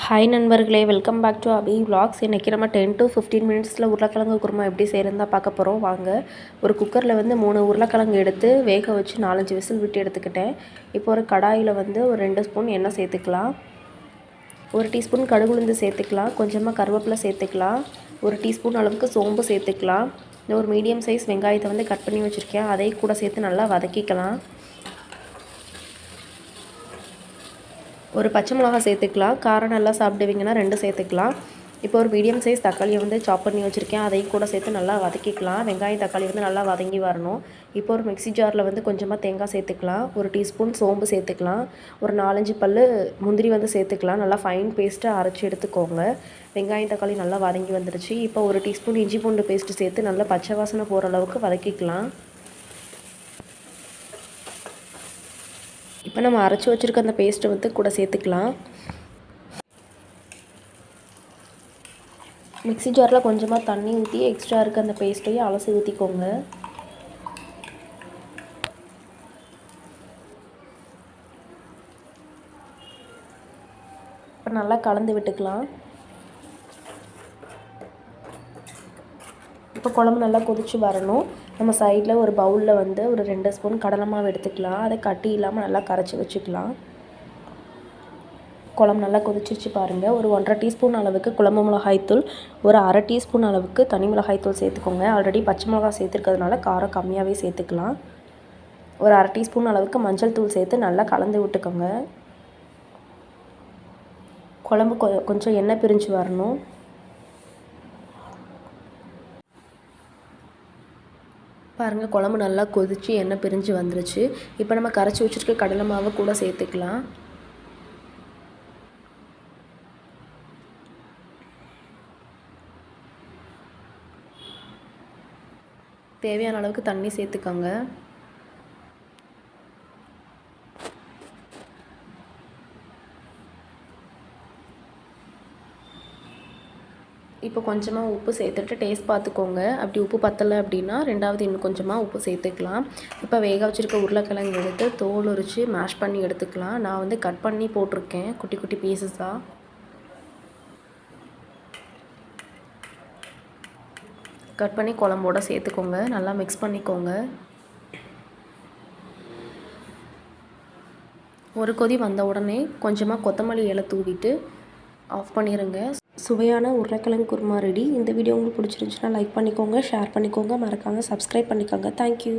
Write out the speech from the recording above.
Hi நண்பர்களே welcome back to Abhi vlogs. இன்றைக்கி நம்ம டென் டு ஃபிஃப்டீன் மினிட்ஸில் உருளைக்கிழங்கு குருமா எப்படி செய்கிறதா பார்க்க போகிறோம் வாங்க ஒரு குக்கரில் வந்து மூணு உருளைக்கிழங்கு எடுத்து வேக வச்சு நாலஞ்சு விசில் விட்டு எடுத்துக்கிட்டேன். இப்போ ஒரு கடாயில் வந்து ஒரு ரெண்டு ஸ்பூன் எண்ணெய் சேர்த்துக்கலாம். ஒரு டீஸ்பூன் கடுகு உளுந்து சேர்த்துக்கலாம். கொஞ்சமாக கருவேப்பிலை சேர்த்துக்கலாம். ஒரு டீஸ்பூன் அளவுக்கு சோம்பு சேர்த்துக்கலாம். இந்த ஒரு மீடியம் சைஸ் வெங்காயத்தை வந்து கட் பண்ணி வச்சுருக்கேன். அதையும் கூட சேர்த்து நல்லா வதக்கிக்கலாம். ஒரு பச்சை மிளகா சேர்த்துக்கலாம். காரம் நல்லா சாப்பிடுவீங்கன்னா ரெண்டு சேர்த்துக்கலாம். இப்போ ஒரு மீடியம் சைஸ் தக்காளியை வந்து சாப் பண்ணி வச்சுருக்கேன். அதையும் கூட சேர்த்து நல்லா வதக்கிக்கலாம். வெங்காயம் தக்காளி வந்து நல்லா வதங்கி வரணும். இப்போ ஒரு மிக்ஸி ஜாரில் வந்து கொஞ்சமாக தேங்காய் சேர்த்துக்கலாம். ஒரு டீஸ்பூன் சோம்பு சேர்த்துக்கலாம். ஒரு நாலஞ்சு பல் முந்திரி வந்து சேர்த்துக்கலாம். நல்லா ஃபைன் பேஸ்ட்டாக அரைச்சி எடுத்துக்கோங்க. வெங்காயம் தக்காளி நல்லா வதங்கி வந்துடுச்சு இப்போ ஒரு டீஸ்பூன் இஞ்சி பூண்டு பேஸ்ட்டு சேர்த்து நல்லா பச்சை வாசனை போகிற அளவுக்கு வதக்கிக்கலாம். இப்போ நம்ம அரைச்சி வச்சுருக்க அந்த பேஸ்ட்டை வந்து கூட சேர்த்துக்கலாம். மிக்ஸி ஜாரில் கொஞ்சமாக தண்ணி ஊற்றி எக்ஸ்ட்ரா இருக்க அந்த பேஸ்ட்டையும் அலசி ஊற்றிக்கோங்க இப்போ நல்லா கலந்து விட்டுக்கலாம். இப்போ குழம்பு நல்லா கொதித்து வரணும். நம்ம சைடில் ஒரு பவுலில் வந்து ஒரு ரெண்டு ஸ்பூன் கடலை மாவு எடுத்துக்கலாம். அதை கட்டி இல்லாமல் நல்லா கரைச்சி வச்சுக்கலாம். குழம்பு நல்லா கொதிச்சிருச்சு பாருங்கள் ஒரு ஒன்றரை டீஸ்பூன் அளவுக்கு குழம்பு மிளகாய்த்தூள் ஒரு அரை டீஸ்பூன் அளவுக்கு தனி மிளகாய்த்தூள் சேர்த்துக்கோங்க. ஆல்ரெடி பச்சை மிளகாய் சேர்த்துருக்கிறதுனால காரம் கம்மியாகவே சேர்த்துக்கலாம். ஒரு அரை டீஸ்பூன் அளவுக்கு மஞ்சள் தூள் சேர்த்து நல்லா கலந்து விட்டுக்கோங்க. குழம்பு கொ கொஞ்சம் எண்ணெய் பிரிஞ்சு வரணும். பாருங்கள் குழம்பு நல்லா கொதித்து எண்ணெய் பிரிஞ்சு வந்துருச்சு. இப்போ நம்ம கரைச்சி வச்சுருக்க கடலை மாவை கூட சேர்த்துக்கலாம். தேவையான அளவுக்கு தண்ணி சேர்த்துக்கோங்க. இப்போ கொஞ்சமாக உப்பு சேர்த்துட்டு டேஸ்ட் பார்த்துக்கோங்க. அப்படி உப்பு பத்தலை அப்படின்னா ரெண்டாவது இன்னும் கொஞ்சமாக உப்பு சேர்த்துக்கலாம். இப்போ வேக வச்சுருக்க உருளைக்கிழங்கு எடுத்து தோல் உரித்து மேஷ் பண்ணி எடுத்துக்கலாம். நான் வந்து கட் பண்ணி போட்டிருக்கேன் குட்டி குட்டி பீசஸாக கட் பண்ணி குழம்போட சேர்த்துக்கோங்க. நல்லா மிக்ஸ் பண்ணிக்கோங்க. ஒரு கொதி வந்த உடனே கொஞ்சமாக கொத்தமல்லி இலை தூவிட்டு ஆஃப் பண்ணிடுங்க சுவையான உருளைக்கிழங்கு குருமா ரெடி இந்த வீடியோ உங்களுக்கு பிடிச்சிருந்துச்சுன்னா லைக் பண்ணிக்கோங்க ஷேர் பண்ணிக்கோங்க. மறக்காமல் சப்ஸ்கிரைப் பண்ணிக்கோங்க. தேங்க்யூ